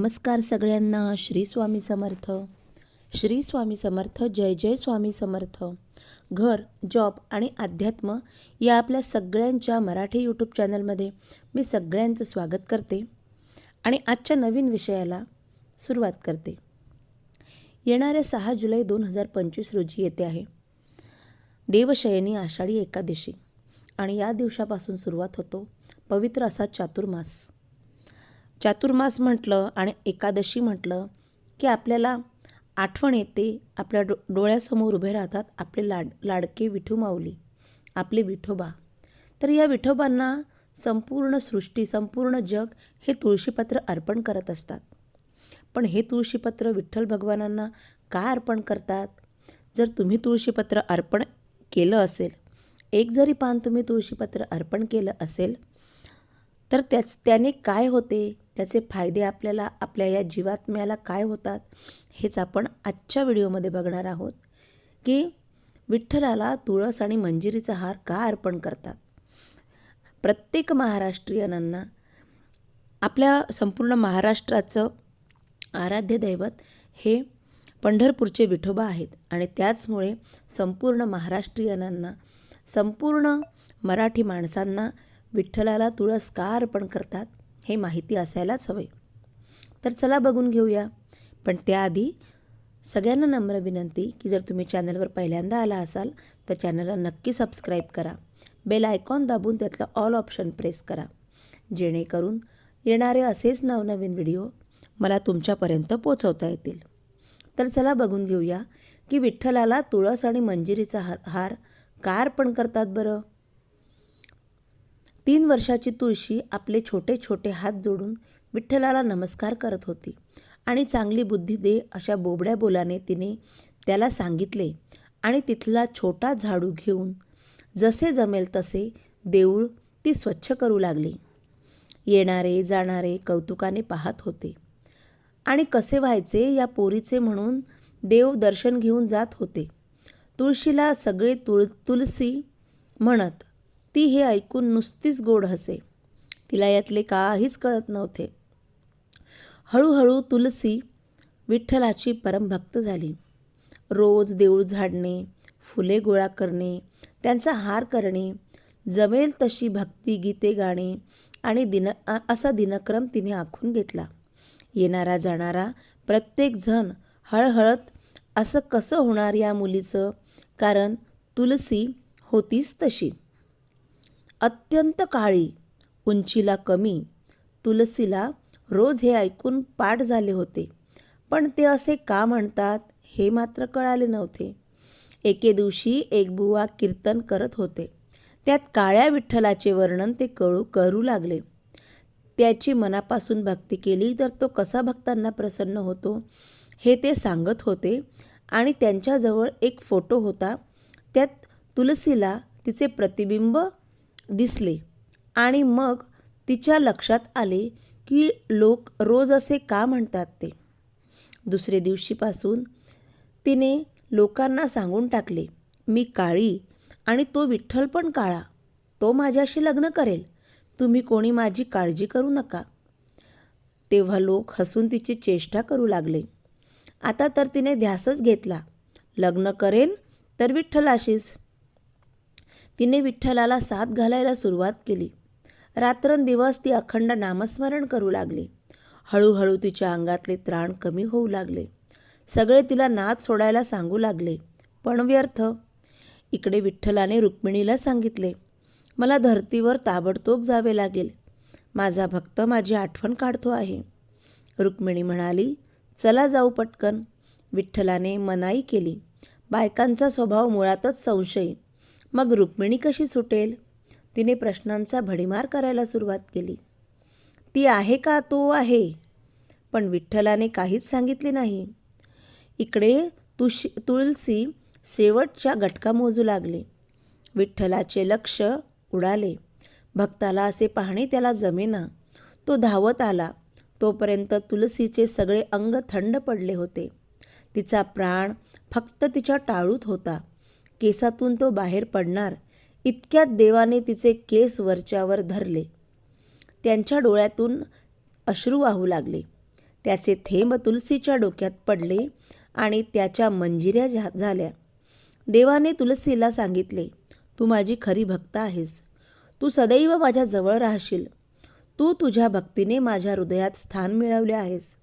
नमस्कार सगळ्यांना. श्री स्वामी समर्थ. श्री स्वामी समर्थ. जय जय स्वामी समर्थ. घर जॉब आणि अध्यात्म या आपल्या सगळ्यांच्या मराठी यूट्यूब चॅनलमध्ये मी सगळ्यांचं स्वागत करते आणि आजच्या नवीन विषयाला सुरुवात करते. येणाऱ्या सहा जुलै दोन हजार पंचवीस रोजी येते आहे. देवशयनी आषाढी एकादशी आणि या दिवसापासून सुरुवात होतो पवित्र असा चातुर्मास. चातुर्मास म्हटलं आणि एकादशी म्हटलं की आपल्याला आठवण येते. आपल्या डो डोळ्यासमोर उभे राहतात आपले लाड लाडके विठू माऊली आपले विठोबा. तर या विठोबांना संपूर्ण सृष्टी संपूर्ण जग हे तुळशीपत्र अर्पण करत असतात. पण हे तुळशीपत्र विठ्ठल भगवानांना का अर्पण करतात? जर तुम्ही तुळशीपत्र अर्पण केलं असेल एक जरी पान तुम्ही तुळशीपत्र अर्पण केलं असेल तर त्याच त्याने काय होते? त्याचे फायदे आपल्याला आपल्या या जीवात्म्याला काय होतात हेच आपण आजच्या व्हिडिओमध्ये बघणार आहोत. की विठ्ठलाला तुळस आणि मंजिरीचा हार का अर्पण करतात? प्रत्येक महाराष्ट्रीयनांना आपल्या संपूर्ण महाराष्ट्राचं आराध्य दैवत हे पंढरपूरचे विठोबा आहेत. आणि त्याचमुळे संपूर्ण महाराष्ट्रीयनांना संपूर्ण मराठी माणसांना विठ्ठलाला तुळस का अर्पण करतात? हे माहिती असायलाच हवे. तर चला बघून घेऊया. पण त्याआधी सगळ्यांना नम्र विनंती की जर तुम्ही चॅनलवर पहिल्यांदा आला असाल तर चॅनलला नक्की सबस्क्राईब करा. बेल आयकॉन दाबून त्यातलं ऑल ऑप्शन प्रेस करा. जेणेकरून येणारे असेच नवनवीन व्हिडिओ मला तुमच्यापर्यंत पोचवता येतील. तर चला बघून घेऊया की विठ्ठलाला तुळस आणि मंजिरीचा हार हार का अर्पण करतात बरं? तीन वर्षाची तुळशी आपले छोटे छोटे हात जोडून विठ्ठलाला नमस्कार करत होती आणि चांगली बुद्धी दे अशा बोबड्या बोलाने तिने त्याला सांगितले आणि तिथला छोटा झाडू घेऊन जसे जमेल तसे देऊळ ती स्वच्छ करू लागली. येणारे जाणारे कौतुकाने पाहत होते. आणि कसे व्हायचे या पोरीचे म्हणून देव दर्शन घेऊन जात होते. तुळशीला सगळे तुळ तुलसी म्हणत ती हे ऐकून नुसतीच गोड हसे. तिला यातले काहीच कळत नव्हते. हळूहळू तुलसी विठ्ठलाची परमभक्त झाली. रोज देऊळ झाडणे फुले गोळा करणे त्यांचा हार करणे जमेल तशी भक्ती गीते गाणे आणि दिन असा दिनक्रम तिने आखून घेतला. येणारा जाणारा प्रत्येकजण हळहळत असं कसं होणार या मुलीचं? कारण तुलसी होतीच तशी. अत्यंत काळी उंचीला कमी तुलसीला रोज हे ऐकून पाठ झाले होते. पण ते असे का म्हणतात हे मात्र कळाले नव्हते. एके दिवशी एक बुवा कीर्तन करत होते. त्यात काळ्या विठ्ठलाचे वर्णन ते कळू करू लागले. त्याची मनापासून भक्ती केली तर तो कसा भक्तांना प्रसन्न होतो हे ते सांगत होते आणि त्यांच्याजवळ एक फोटो होता. त्यात तुलसीला तिचे प्रतिबिंब दिसले. आणि मग तिच्या लक्षात आले की लोक रोज असे का म्हणतात ते. दुसरे दिवशीपासून तिने लोकांना सांगून टाकले मी काळी आणि तो विठ्ठल पण काळा. तो माझ्याशी लग्न करेल. तुम्ही कोणी माझी काळजी करू नका. तेव्हा लोक हसून तिची चेष्टा करू लागले. आता तर तिने ध्यासच घेतला. लग्न करेन तर विठ्ठलाशीच. तिने विठ्ठलाला साथ घालायला सुरुवात केली. रात्रंदिवस ती अखंड नामस्मरण करू लागली. हळूहळू तिच्या अंगातले त्राण कमी होऊ लागले. सगळे तिला नाद सोडायला सांगू लागले. पण व्यर्थ. इकडे विठ्ठलाने रुक्मिणीला सांगितले मला धर्तीवर ताबडतोब जावे लागेल. माझा भक्त माझी आठवण काढतो आहे. रुक्मिणी म्हणाली चला जाऊ पटकन. विठ्ठलाने मनाई केली. बायकांचा स्वभाव मुळातच संशयी. मग रुक्मिणी कशी सुटेल? तिने प्रश्नांचा भडीमार करायला सुरुवात केली. ती आहे का? तो आहे. पण विठ्ठलाने काहीच सांगितले नाही. इकडे तुष तुळसी शेवटच्या घटका मोजू लागले. विठ्ठलाचे लक्ष उडाले. भक्ताला असे पाहणे त्याला जमेना. तो धावत आला. तोपर्यंत तुलसीचे सगळे अंग थंड पडले होते. तिचा प्राण फक्त तिच्या टाळूत होता. केसातून तो बाहेर पडणार इतक्यात देवाने तिचे केस वरच्यावर धरले. त्यांच्या डोळ्यातून अश्रू वाहू लागले. त्याचे थेंब तुलसीच्या डोक्यात पडले आणि त्याच्या मंजिऱ्या झा- झाल्या. देवाने तुलसीला सांगितले तू माझी खरी भक्त आहेस. तू सदैव माझ्या जवळ राहशील. तू तुझ्या भक्तीने माझ्या हृदयात स्थान मिळवले आहेस.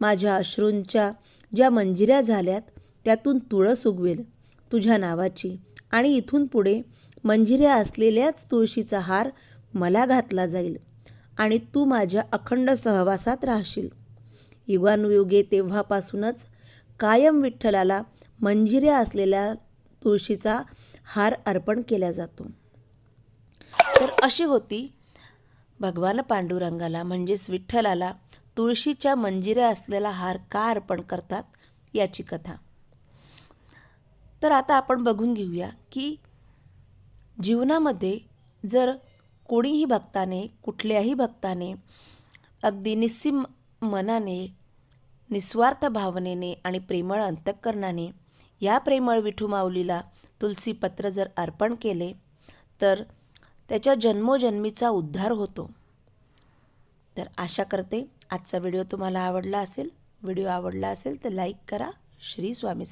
माझ्या अश्रूंच्या ज्या मंजिऱ्या झाल्यात त्यातून तुळस उगवेल. तुझ्या नावाची. आणि इथून पुढे मंजिऱ्या असलेल्याच तुळशीचा हार मला घातला जाईल आणि तू माझ्या अखंड सहवासात राहशील. युगानुयुगे तेव्हापासूनच कायम विठ्ठलाला मंजिऱ्या असलेल्या तुळशीचा हार अर्पण केला जातो. तर अशी होती भगवान पांडुरंगाला म्हणजेच विठ्ठलाला तुळशीच्या मंजिऱ्या असलेला हार का अर्पण करतात याची कथा. तर आता आपण बघून घेऊया की जीवनामध्ये जर कोणीही भक्ताने कुठल्याही भक्ताने अगदी निस्सीम मनाने निस्वार्थ भावनेने आणि प्रेमळ अंतःकरणाने या प्रेमळ विठू माऊलीला तुलसीपत्र जर अर्पण केले तर त्याच्या जन्मोजन्मीचा उद्धार होतो. तर आशा करते आजचा व्हिडिओ तुम्हाला आवडला असेल. व्हिडिओ आवडला असेल तर लाईक करा. श्री स्वामी